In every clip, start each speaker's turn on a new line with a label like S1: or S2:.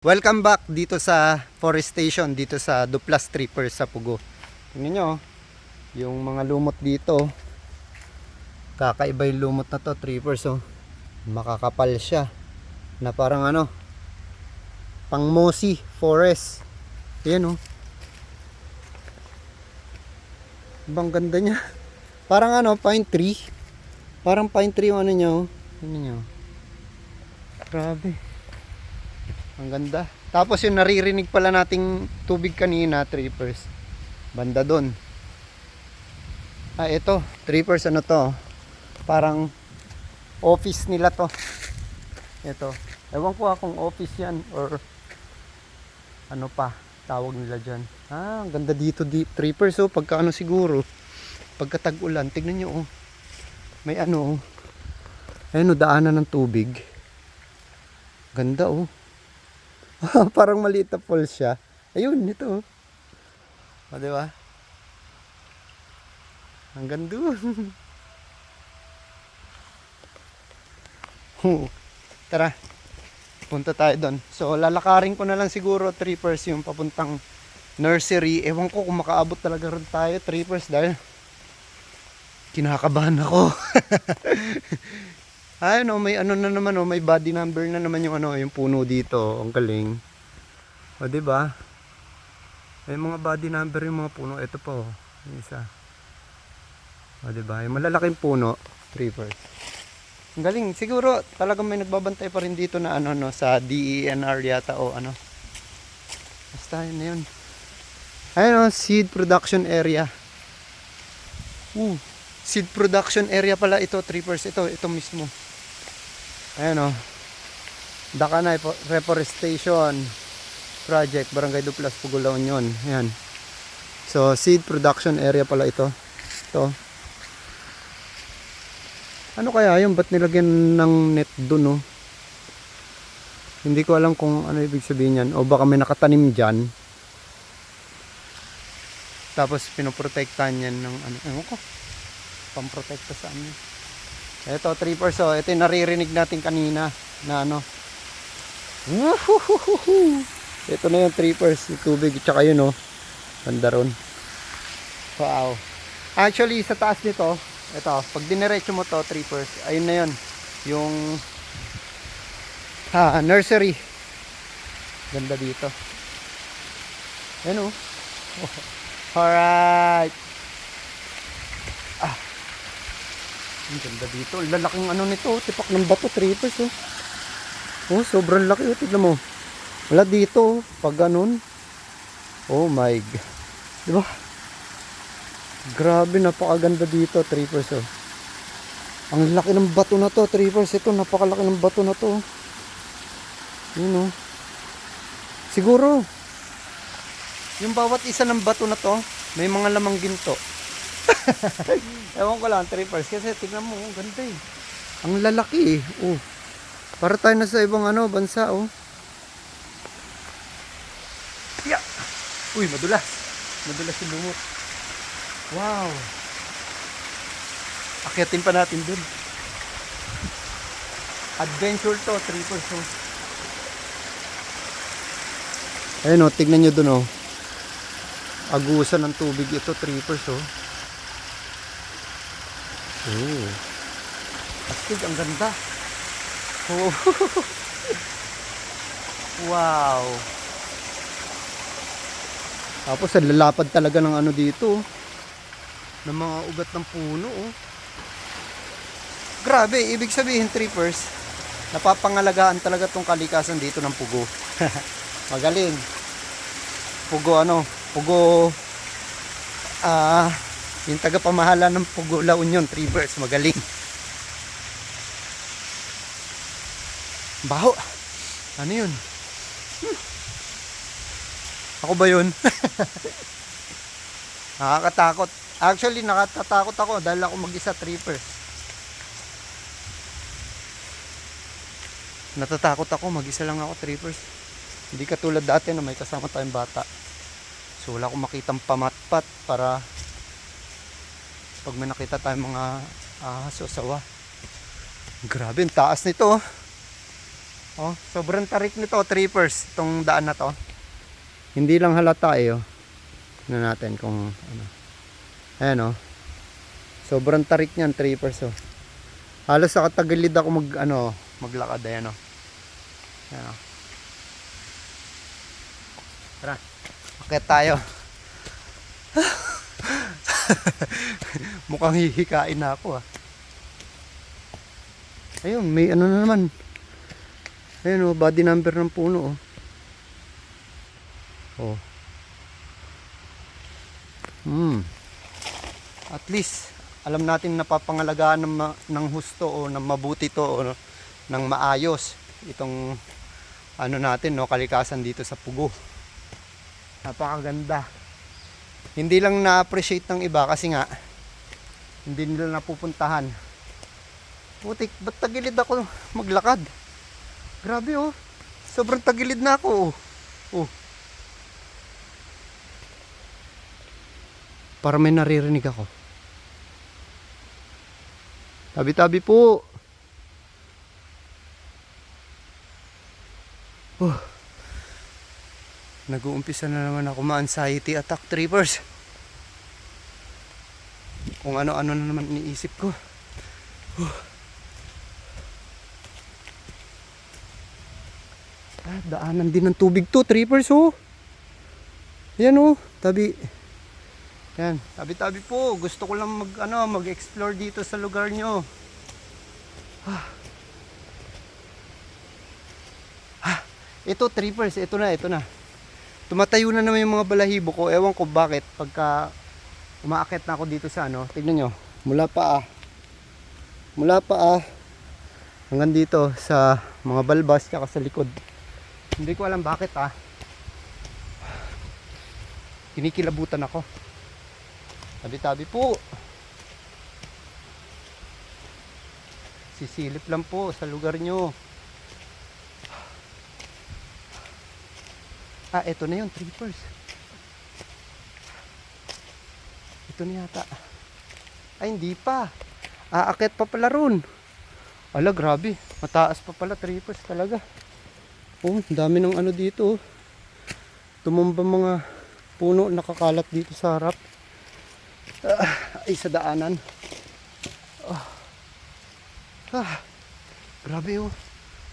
S1: Welcome back dito sa forest station dito sa Duplas Trippers sa Pugo. Tingnan nyo, yung mga lumot dito. Kakaiba yung lumot na to, trippers oh. Makakapal siya. Na parang ano, pang mossy forest. Ayan oh. Ibang ganda niya. Parang ano, pine tree. Parang pine tree yung ano niya oh. Tingnan nyo. Grabe. Ang ganda. Tapos yung naririnig pala nating tubig kanina, trippers. Banda doon. Ah, ito. Trippers ano to? Parang office nila to. Ito. Ewan ko akong office yan or ano pa tawag nila dyan. Ah, ang ganda dito di trippers oh. Pagka ano siguro. Pagka tag-ulan. Tignan nyo oh. May ano oh. Ayun oh, daanan ng tubig. Ganda oh. Parang maliit na falls siya. Ayun, ito. O, di ba? Hanggang doon. Huh. Tara. Punta tayo doon. So, lalakarin ko na lang siguro trippers yung papuntang nursery. Ewan ko kung makaabot talaga rin tayo trippers dahil kinakabahan ako. Ay, no, may ano na naman, oh, may body number na naman yung ano, yung puno dito. Ang galing. O, di ba? May mga body number yung mga puno. Ito po, yung isa. O, di ba? Yung malalaking puno, trippers. Ang galing. Siguro, talagang may nagbabantay pa rin dito na ano, no, sa DENR yata o ano. Basta yun na yun. Ayun, oh, seed production area. Uh, seed production area pala ito, trippers. Ito, ito mismo. Ayan o. Dakanay po- Reforestation Project, Barangay Duplas, Pugulaw Union. Ayan. So, seed production area pala ito. Ito. Ano kaya yung Ba't nilagyan ng net dun, no? Hindi ko alam kung ano ibig sabihin yan. O baka may nakatanim dyan. Tapos pinoprotektahan yan ng ano. Ewan ko. Pamprotekta sa ano. Ito, trippers, oh. Ito yung naririnig natin kanina na ano. Ito na yung trippers, yung tubig, tsaka yun, oh. Ganda ron. Wow. Actually, sa taas nito, ito, pag diniretso mo to, trippers, ayun na yun. Yung ha, nursery. Ganda dito. Ayan, oh. Alright. Ang ganda dito. Ang lalaking ano nito. oh. Tipak ng bato. Trippers oh. Oh, sobrang laki. Oh. Tignan mo. Wala dito. oh. Pag ganun. Oh my God. Di ba? Grabe. Napakaganda dito. Trippers oh. Ang laki ng bato na to. Trippers. Ito. Napakalaki ng bato na to. Yun oh. Siguro. Yung bawat isa ng bato na to. May mga lamang ginto. Ewan ko lang, trippers. Kasi tignan mo, oh, ganda eh. Ang lalaki eh. Oh. Para tayo na sa ibang ano, bansa oh. Yeah. Uy, madulas. Madulas yung lumot. Wow. Akyatin pa natin dun. Adventure to, trippers oh. Ayun oh, tignan nyo dun oh. Agusan ng tubig ito, trippers oh. Oh. Astig, ang ganda. Oh. wow. Tapos lalapad talaga ng ano dito. oh. Ng mga ugat ng puno. Oh. Grabe, ibig sabihin trippers, napapangalagaan talaga tong kalikasan dito ng pugo. Magaling. Pugo ano? Pugo ah yung tagapamahala ng Pugo La Union, Trivers, magaling. Baho. Ano yun? Hmm. Ako ba yun? Nakakatakot. Actually, nakatatakot ako dahil ako mag-isa tripper. Natatakot ako, mag-isa lang ako trippers. Hindi katulad dati na may kasama tayong bata. So wala akong makitang pamatpat para pag may nakita tayong mga ahas o sawa. Grabe, ang taas nito. oh. Oh, sobrang tarik nito, trippers, itong daan na to. Hindi lang halata eh, oh. Tingnan natin kung ano. Ayan, oh. Sobrang tarik niyan, trippers, oh. Halos sa katagilid ako mag, ano, maglakad, ayan, oh. Ayan, oh. Tara, akit tayo. Mukhang hihikain na ako, ah. Ayun, may ano na naman. Ayun oh, body number ng puno oh. Oh. Hmm. At least alam natin napapangalagaan ng, ng husto o ng mabuti to o ng maayos itong ano natin no kalikasan dito sa Pugo. Napakaganda. Hindi lang na-appreciate ng iba kasi nga hindi nila napupuntahan. Putik, ba't tagilid ako maglakad? Grabe oh. Sobrang tagilid na ako oh. Oh. Para may naririnig ako. Tabi-tabi po. Oh. Nag-uumpisa na naman ako ma-anxiety attack trippers. Kung ano-ano na naman iniisip ko. Ah, daanan din ng tubig to, trippers oh. Yan oh, tabi. Yan, tabi-tabi po. Gusto ko lang mag ano, mag-explore dito sa lugar nyo. Ah. Ah, ito trippers, ito na, ito na. Tumatayo na naman yung mga balahibo ko. Ewan ko bakit pagka umaakit na ako dito sa ano. Tignan nyo, mula pa ah. Mula pa ah. Hanggang dito sa mga balbas tsaka sa likod. Hindi ko alam bakit ah. Kinikilabutan ako. Tabi-tabi po. Sisilip lang po sa lugar nyo. Ah, eto na yun, trippers. Ito na yata. Ay, hindi pa. Aakit pa pala ron. Ala, grabe. Mataas pa pala, trippers talaga. Oh, dami ng ano dito. oh. Tumumba mga puno nakakalat dito sa harap. Ah, ay, sa daanan. Ah. Ah, grabe oh.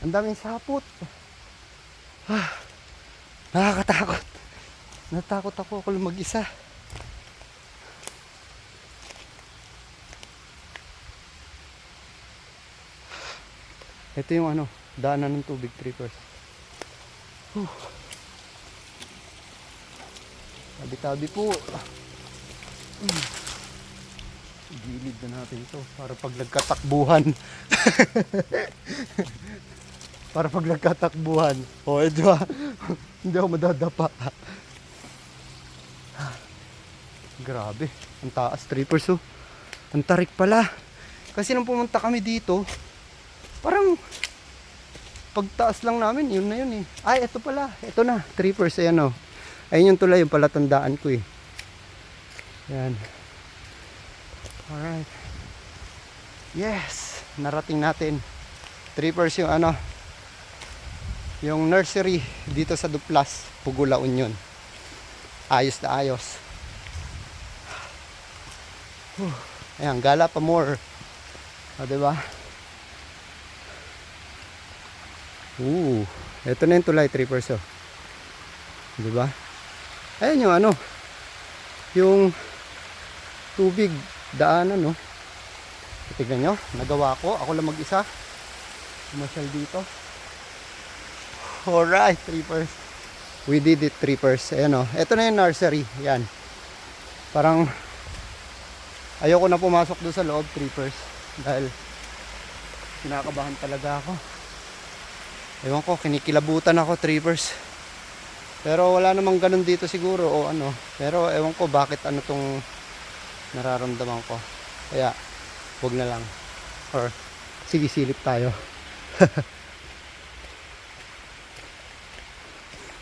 S1: Ang daming sapot. Ah, nakakatakot. Natakot ako ako mag-isa. Ito yung ano, daanan ng tubig trippers. Whew. Tabi-tabi po. Mm. Gilid na natin to para pag nagkatakbuhan. para pag nagkatakbuhan. O, oh, eh? Hindi ako madadapa. Grabe. Ang taas, trippers oh. Ang tarik pala. Kasi nung pumunta kami dito, parang pagtaas lang namin, yun na yun eh. Ay, ito pala. Ito na, trippers. Ayan oh. Ayun yung tulay, yung palatandaan ko eh. Yan. Alright. Yes! Narating natin. Trippers yung ano, yung nursery dito sa Duplas, Pugula Union. Ayos na ayos. Whew. Ayan, gala pa more. O, diba? Ooh, ito na yung tulay, trippers oh. Diba? Ayan yung ano, yung tubig, daanan, no? Tignan nyo, nagawa ko. Ako lang mag-isa. Pumasyal dito. Alright, trippers. We did it, trippers. Ayan, no? Ito na yung nursery. Yan. Parang, ayoko na pumasok doon sa loob, trippers. Dahil, kinakabahan talaga ako. Ewan ko, kinikilabutan ako, trippers. Pero wala namang ganun dito siguro o ano. Pero ewan ko bakit ano tong nararamdaman ko. Kaya wag na lang. Or sige silip tayo.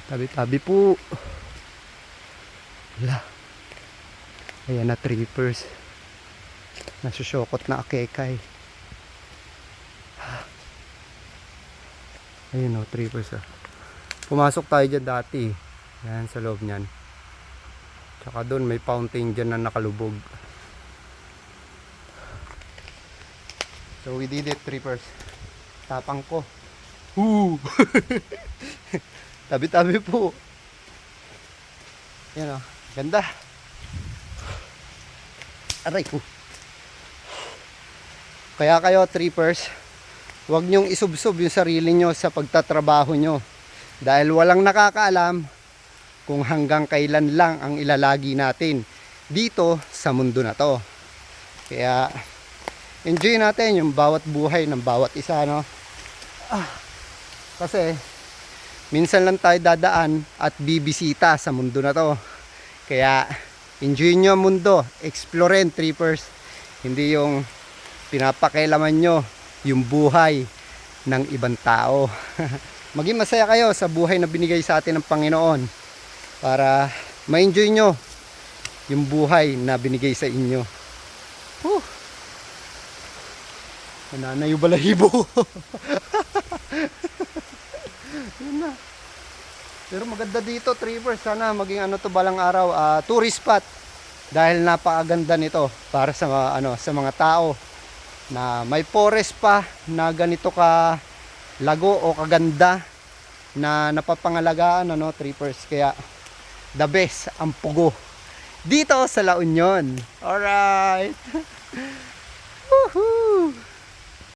S1: Tabi-tabi po. Wala. Ayan na trippers. Nasusyokot na akekay. Ayun o, trippers ah. Pumasok tayo dyan dati. Yan, sa loob niyan. Tsaka doon may fountain dyan na nakalubog. So we did it, trippers. Tapang ko. Woo! Tabi-tabi po. Yan o, ganda. Aray ko. Kaya kayo, trippers, huwag nyong isubsob yung sarili nyo sa pagtatrabaho nyo. Dahil walang nakakaalam kung hanggang kailan lang ang ilalagi natin dito sa mundo na to. Kaya enjoy natin yung bawat buhay ng bawat isa, no? Ah, kasi minsan lang tayo dadaan at bibisita sa mundo na to. Kaya enjoy nyo ang mundo, explorein trippers. Hindi yung pinapakailaman nyo yung buhay ng ibang tao. Maging masaya kayo sa buhay na binigay sa atin ng Panginoon para ma-enjoy nyo yung buhay na binigay sa inyo. Whew. Nananayo balahibo. Yun na. Pero maganda dito, Trevor. Sana maging ano to balang araw, ah, tourist spot. Dahil napakaganda nito para sa mga, ano, sa mga tao na may forest pa na ganito ka lago o kaganda na napapangalagaan ano trippers kaya the best ang pugo dito sa La Union alright Woohoo!